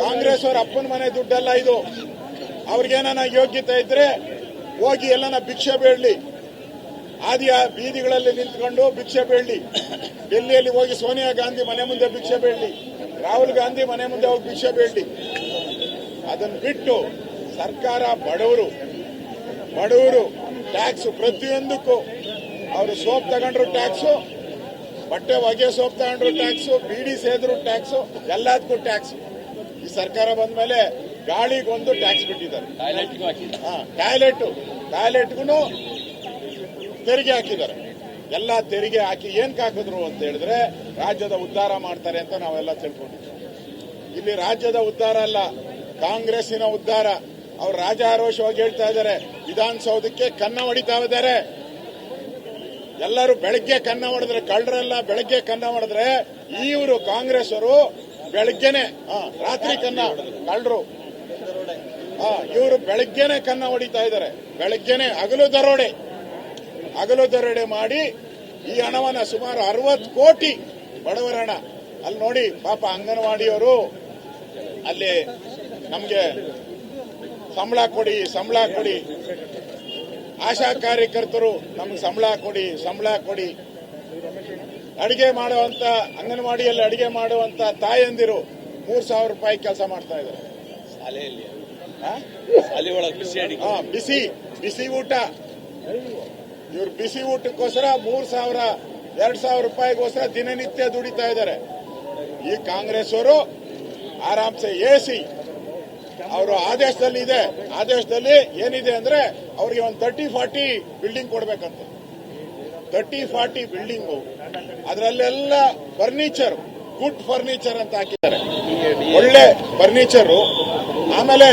ಕಾಂಗ್ರೆಸ್ ಅವ್ರ ಅಪ್ಪನ ಮನೆ ದುಡ್ಡೆಲ್ಲ ಇದು. ಅವ್ರಿಗೇನ ಯೋಗ್ಯತೆ ಇದ್ರೆ ಹೋಗಿ ಎಲ್ಲನ ಭಿಕ್ಷೆ ಬೇಡಲಿ. ಆದಿಯ ಬೀದಿಗಳಲ್ಲಿ ನಿಂತ್ಕೊಂಡು ಭಿಕ್ಷೆ ಬೇಡಲಿ. ಡೆಲ್ಲಿಯಲ್ಲಿ ಹೋಗಿ ಸೋನಿಯಾ ಗಾಂಧಿ ಮನೆ ಮುಂದೆ ಭಿಕ್ಷೆ ಬೇಡಲಿ. ರಾಹುಲ್ ಗಾಂಧಿ ಮನೆ ಮುಂದೆ ಹೋಗಿ ಭಿಕ್ಷೆ ಬೇಡಲಿ. ಅದನ್ನು ಬಿಟ್ಟು ಸರ್ಕಾರ ಬಡವರು. ಬಡವರು ಟ್ಯಾಕ್ಸ್ ಪ್ರತಿಯೊಂದಕ್ಕೂ. ಅವರು ಸೋಪ್ ತಗೊಂಡ್ರು ಟ್ಯಾಕ್ಸು, ಬಟ್ಟೆ ಒಗೆ ಸೋಪ್ ತಗೊಂಡ್ರು ಟ್ಯಾಕ್ಸು, ಬೀಡಿ ಸೇದ್ರು ಟ್ಯಾಕ್ಸು, ಎಲ್ಲದಕ್ಕೂ ಟ್ಯಾಕ್ಸ್. ಈ ಸರ್ಕಾರ ಬಂದ ಮೇಲೆ ಗಾಳಿಗೊಂದು ಟ್ಯಾಕ್ಸ್ ಬಿಟ್ಟಿದ್ದಾರೆ. ಟಾಯ್ಲೆಟ್ ಟಾಯ್ಲೆಟ್ಗೂ ತೆರಿಗೆ ಹಾಕಿದ್ದಾರೆ. ಎಲ್ಲ ತೆರಿಗೆ ಹಾಕಿ ಏನ್ ಹಾಕಿದ್ರು ಅಂತ ಹೇಳಿದ್ರೆ ರಾಜ್ಯದ ಉದ್ಧಾರ ಮಾಡ್ತಾರೆ ಅಂತ ನಾವೆಲ್ಲ ತಿಳ್ಕೊಂಡಿದ್ವಿ ಇಲ್ಲಿ ರಾಜ್ಯದ ಉದ್ಧಾರ ಅಲ್ಲ ಕಾಂಗ್ರೆಸ್ಸಿನ ಉದ್ಧಾರ. ಅವ್ರು ರಾಜಾರೋಷವಾಗಿ ಹೇಳ್ತಾ ಇದ್ದಾರೆ ವಿಧಾನಸೌಧಕ್ಕೆ ಕನ್ನ ಹೊಡಿತಾ ಇದ್ದಾರೆ. ಎಲ್ಲರೂ ಬೆಳಗ್ಗೆ ಕನ್ನ ಹೊಡೆದ್ರೆ ಕಳ್ಳರೆಲ್ಲ ಬೆಳಗ್ಗೆ ಕನ್ನ ಹೊಡೆದ್ರೆ ಇವರು ಕಾಂಗ್ರೆಸ್ ಅವರು ಬೆಳಗ್ಗೆನೆ ರಾತ್ರಿ ಕನ್ನ ಕಳ್ಳರು. ಇವರು ಬೆಳಗ್ಗೆನೆ ಕನ್ನ ಹೊಡಿತಾ ಇದ್ದಾರೆ. ಬೆಳಗ್ಗೆನೆ ಹಗಲು ದರೋಡೆ. ಹಗಲು ದರೋಡೆ ಮಾಡಿ ಈ ಹಣವನ್ನ ಸುಮಾರು ಅರವತ್ತು ಕೋಟಿ ಬಡವರ ಹಣ. ಅಲ್ಲಿ ನೋಡಿ, ಪಾಪ ಅಂಗನವಾಡಿಯವರು ಅಲ್ಲಿ ನಮ್ಗೆ ಸಂಬಳ ಕೊಡಿ ಸಂಬಳ ಕೊಡಿ. ಆಶಾ ಕಾರ್ಯಕರ್ತರು ನಮ್ಗೆ ಸಂಬಳ ಕೊಡಿ ಸಂಬಳ ಕೊಡಿ. ಅಡಿಗೆ ಮಾಡುವಂತ ಅಂಗನವಾಡಿಯಲ್ಲಿ ಅಡಿಗೆ ಮಾಡುವಂತ ತಾಯಂದಿರು ಮೂರ್ ಸಾವಿರ ರೂಪಾಯಿ ಕೆಲಸ ಮಾಡ್ತಾ ಇದ್ದಾರೆ. ಬಿಸಿ ಬಿಸಿ ಬಿಸಿ ಊಟ. ಇವ್ರು ಬಿಸಿ ಊಟಕ್ಕೋಸ್ಕರ ಮೂರ್ ಸಾವಿರ ಎರಡ್ ಸಾವಿರ ರೂಪಾಯಿಗೋಸ್ಕರ ದಿನನಿತ್ಯ ದುಡಿತಾ ಇದ್ದಾರೆ. ಈ ಕಾಂಗ್ರೆಸ್ ಅವರು ಆರಾಮ್ಸೆ ಎಸಿ ಅವರು ಆದೇಶದಲ್ಲಿ ಇದೆ ಆದೇಶದಲ್ಲಿ ಏನಿದೆ ಅಂದ್ರೆ ಅವ್ರಿಗೆ ಒಂದು ತರ್ಟಿ ಫಾರ್ಟಿ ಬಿಲ್ಡಿಂಗ್ ಕೊಡ್ಬೇಕಂತ. Thirty forty building. ಅದರಲ್ಲೆಲ್ಲ ಫರ್ನಿಚರ್ ಗುಡ್ ಫರ್ನಿಚರ್ ಅಂತ ಹಾಕಿದ್ದಾರೆ. ಒಳ್ಳೆ ಫರ್ನಿಚರು. ಆಮೇಲೆ